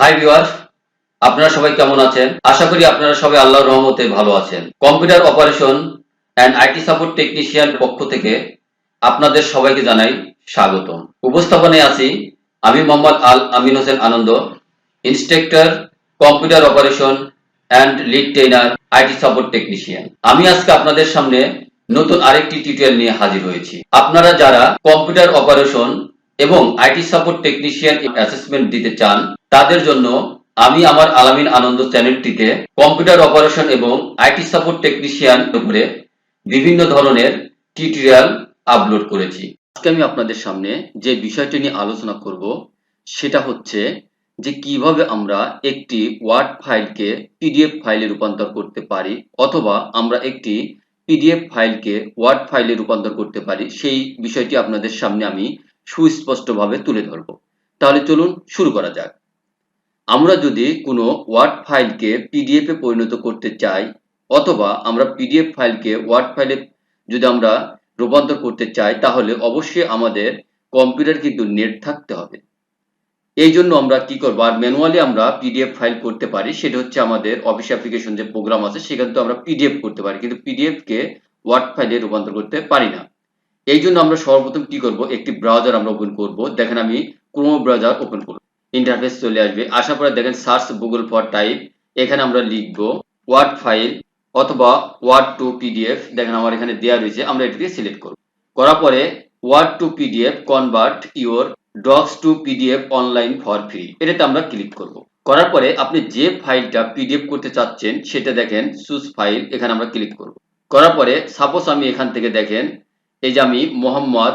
Hi viewers, আপনারা সবাই কেমন আছেন? আশা করি আপনারা সবাই আল্লাহর রহমতে ভালো আছেন। Computer operation and IT support technician পক্ষ থেকে আপনাদের সবাইকে জানাই স্বাগত উপস্থাপনায় আছি আমি Mohammad Al Amin Hossain Anondo, instructor, computer operation and lead trainer IT support technician. আমি আজকে আপনাদের সামনে নতুন আরেকটি টিউটোরিয়াল নিয়ে হাজির হয়েছি। আপনারা যারা কম্পিউটার অপারেশন এবং আইটি সাপোর্ট টেকনিশিয়ান অ্যাসেসমেন্ট দিতে চান, তাদের জন্য আমি আমার আলামিন আনন্দ চ্যানেলটিতে কম্পিউটার অপারেশন এবং আইটি সাপোর্ট টেকনিশিয়ান উপরে বিভিন্ন ধরনের টিউটোরিয়াল আপলোড করেছি। আজকে আমি আপনাদের সামনে যে বিষয়টি নিয়ে আলোচনা করব, সেটা হচ্ছে যে কীভাবে আমরা একটি ওয়ার্ড ফাইলকে পিডিএফ ফাইলে রূপান্তর করতে পারি, অথবা আমরা একটি পিডিএফ ফাইলকে ওয়ার্ড ফাইলে রূপান্তর করতে পারি, সেই বিষয়টি আপনাদের সামনে আমি সুস্পষ্টভাবে তুলে ধরব। তাহলে চলুন শুরু করা যাক। আমরা যদি কোনো ওয়ার্ড ফাইলকে পিডিএফ পরিণত করতে চাই, অথবা আমরা পিডিএফ ফাইলকে ওয়ার্ড ফাইলে যদি আমরা রূপান্তর করতে চাই, তাহলে অবশ্যই আমাদের কম্পিউটার কিন্তু নেট থাকতে হবে। এই জন্য আমরা কি করব? আর ম্যানুয়ালি আমরা পিডিএফ ফাইল করতে পারি, সেটা হচ্ছে আমাদের অফিস অ্যাপ্লিকেশন যে প্রোগ্রাম আছে, সেখানে তো আমরা পিডিএফ করতে পারি, কিন্তু পিডিএফ কে ওয়ার্ড ফাইলে রূপান্তর করতে পারি না। এই জন্য আমরা সর্বপ্রথম কি করব? একটি ব্রাউজার আমরা ওপেন করব। দেখেন আমি ক্রোম ব্রাউজার ওপেন করব। ইন্টারফেস চলে আসবে। আসার পরে দেখেন সার্চ গুগল ফর টাইপ এখানে আমরা লিখব ওয়ার্ড ফাইল অথবা ওয়ার্ড টু পিডিএফ দেখেন আমার এখানে দেওয়া রয়েছে। আমরা এটিকে সিলেক্ট করব। করার পরে Word to PDF convert your docs to PDF online for free এটাতে আমরা ক্লিক করব। করার পরে আপনি যে ফাইলটা পিডিএফ করতে চাচ্ছেন, সেটা দেখেন সুস ফাইল এখানে আমরা ক্লিক করব। করার পরে সাপোজ আমি এখান থেকে দেখেন এই যে আমি মোহাম্মদ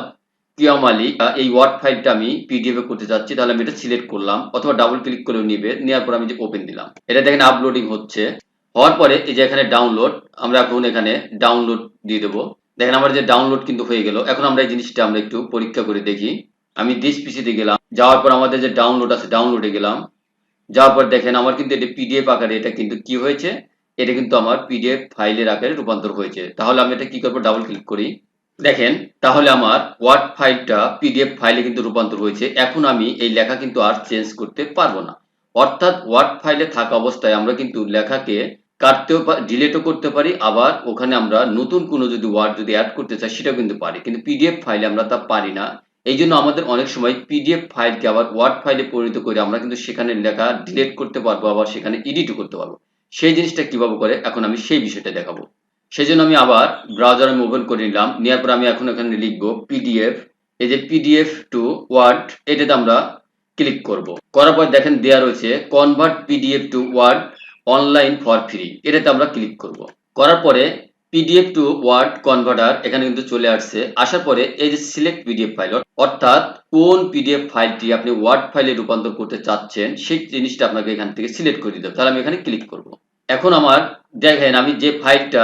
কিয়াম আলী এই ওয়ার্ড ফাইলটা আমি পিডিএফ এ করতে চাচ্ছি তাহলে আমি এটা সিলেক্ট করলাম, অথবা ডাবল ক্লিক করে নিবে নেওয়ার পর আমি যে ওপেন দিলাম। এটা দেখেন আপলোডিং হচ্ছে। হওয়ার পরে এই যে এখানে ডাউনলোড আমরা এখন এখানে ডাউনলোড দিয়ে দেবো। দেখেন আমার যে ডাউনলোড কিন্তু হয়ে গেল। এখন আমরা এই জিনিসটা আমরা একটু পরীক্ষা করে দেখি। আমি দিস পিসিতে গেলাম, যাওয়ার পর আমাদের যে ডাউনলোড আছে ডাউনলোডে গেলাম। যাওয়ার পর দেখেন আমার কিন্তু এটা পিডিএফ আকারে এটা কিন্তু কি হয়েছে? এটা কিন্তু আমার পিডিএফ ফাইলের আকারে রূপান্তর হয়েছে। তাহলে আমি এটা কি করব? ডাবল ক্লিক করি। দেখেন, তাহলে আমার ওয়ার্ড ফাইলটা পিডিএফ ফাইলে কিন্তু রূপান্তর হয়েছে। এখন আমি এই লেখা কিন্তু আর চেঞ্জ করতে পারব না। অর্থাৎ ওয়ার্ড ফাইলে থাকা অবস্থায় আমরা কিন্তু লেখাকে কাটতেও ডিলেটও করতে পারি। আবার ওখানে আমরা নতুন কোনো যদি ওয়ার্ড যদি অ্যাড করতে চাই, সেটাও কিন্তু পারি। কিন্তু পিডিএফ ফাইলে আমরা তা পারি না। এই জন্য আমাদের অনেক সময় পিডিএফ ফাইলকে আবার ওয়ার্ড ফাইলে পরিণত করে আমরা কিন্তু সেখানে লেখা ডিলিট করতে পারব, আবার সেখানে এডিটও করতে পারব। সেই জিনিসটা কীভাবে করে? এখন আমি সেই বিষয়টা দেখাবো। সেই জন্য আমি আবার ব্রাউজার আমি ওপেন করে নিলাম। নেওয়ার পর আমি এখন এখানে লিখব পিডিএফ এই যে পিডিএফ টু ওয়ার্ড এটাতে আমরা ক্লিক করব। করার পর দেখেন দেয়া রয়েছে convert PDF to Word online for free এটাতে আমরা ক্লিক করব। করার পরে পিডিএফ টু ওয়ার্ড কনভার্টার এখানে কিন্তু চলে আসছে। আসার পরে এই যে সিলেক্ট পিডিএফ ফাইল অর্থাৎ কোন পিডিএফ ফাইলটি আপনি ওয়ার্ড ফাইলে রূপান্তর করতে চাচ্ছেন, সেই জিনিসটা আপনাকে এখান থেকে সিলেক্ট করে দিতে হবে। তাহলে আমি এখানে ক্লিক করব। এখন আমার দেখেন আমি যে ফাইলটা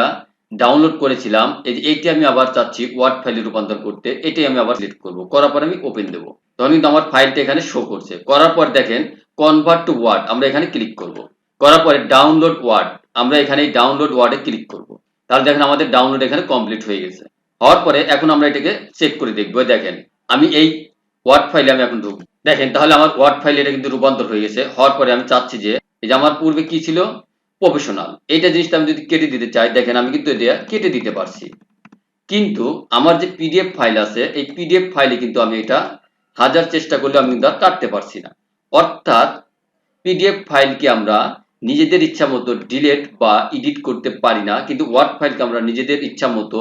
ডাউনলোড করেছিলাম, এই যে আমি আবার চাচ্ছি ওয়ার্ড ফাইলে রূপান্তর করতে, এটাই আমি আবার সিলেক্ট করব। করার পর আমি ওপেন দেব। তখন কিন্তু আমার ফাইলটা এখানে শো করছে। করার পর দেখেন কনভার্ট টু ওয়ার্ড আমরা এখানে ক্লিক করব। করার পরে ডাউনলোড ওয়ার্ড আমরা এখানে ডাউনলোড ওয়ার্ডে ক্লিক করব। তাহলে দেখেন আমাদের ডাউনলোড এখানে কমপ্লিট হয়ে গেছে। হওয়ার পরে এখন আমরা এটাকে চেক করে দেখব। দেখেন, আমি এই ওয়ার্ড ফাইলে আমি এখন ঢুকবো। দেখেন, তাহলে আমার ওয়ার্ড ফাইলে এটা কিন্তু রূপান্তর হয়ে গেছে। হওয়ার পরে আমি চাচ্ছি যে, এই যে আমার পূর্বে কি ছিল? প্রফেশনাল। এইটা জিনিসটা আমি যদি কেটে দিতে চাই, দেখেন আমি কিন্তু এটা কেটে দিতে পারছি। কিন্তু আমার যে পিডিএফ ফাইল আছে, এই পিডিএফ ফাইলে কিন্তু আমি এটা হাজার চেষ্টা করলে আমি আর কাটতে পারছি না। অর্থাৎ পিডিএফ ফাইলকে আমরা নিজেদের ইচ্ছা মতো ডিলেট বা এডিট করতে পারি না, কিন্তু ওয়ার্ড ফাইলকে আমরা নিজেদের ইচ্ছা মতো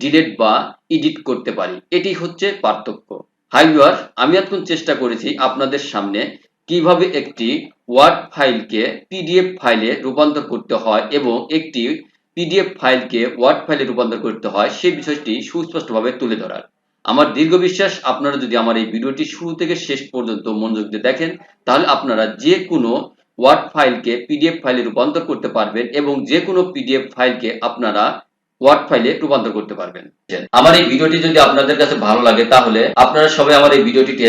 ডিলেট বা এডিট করতে পারি। এটি হচ্ছে পার্থক্য। হাই ভিউয়ার আমি এখন চেষ্টা করেছি আপনাদের সামনে কীভাবে একটি ওয়ার্ড ফাইলকে পিডিএফ ফাইলে রূপান্তর করতে হয় এবং একটি পিডিএফ ফাইলকে ওয়ার্ড ফাইলে রূপান্তর করতে হয়, সেই বিষয়টি সুস্পষ্টভাবে তুলে ধরার। আমার দীর্ঘ বিশ্বাস, আপনারা যদি আমার এই ভিডিওটি শুরু থেকে শেষ পর্যন্ত মনোযোগ দিয়ে দেখেন, তাহলে আপনারা যে কোনো ওয়ার্ড ফাইলকে পিডিএফ ফাইলে রূপান্তর করতে পারবেন এবং যে কোনো পিডিএফ ফাইলকে আপনারা ওয়ার্ড ফাইলে রূপান্তর করতে পারবেন। আমার এই ভিডিওটি যদি আপনাদের কাছে ভালো লাগে, তাহলে আপনারা সবাই আমার এই ভিডিওটিতে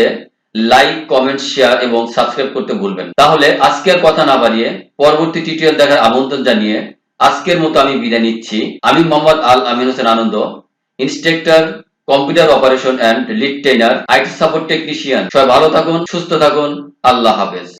লাইক কমেন্ট শেয়ার এবং সাবস্ক্রাইব করতে ভুলবেন। তাহলে আজকের কথা না বাড়িয়ে পরবর্তী টিউটোরিয়াল দেখার আমন্ত্রণ জানিয়ে আজকের মতো আমি বিদায় নিচ্ছি। আমি Mohammad Al Amin Hossain Anondo instructor computer operation and lead trainer IT support technician সবাই ভালো থাকুন, সুস্থ থাকুন। আল্লাহ হাফেজ।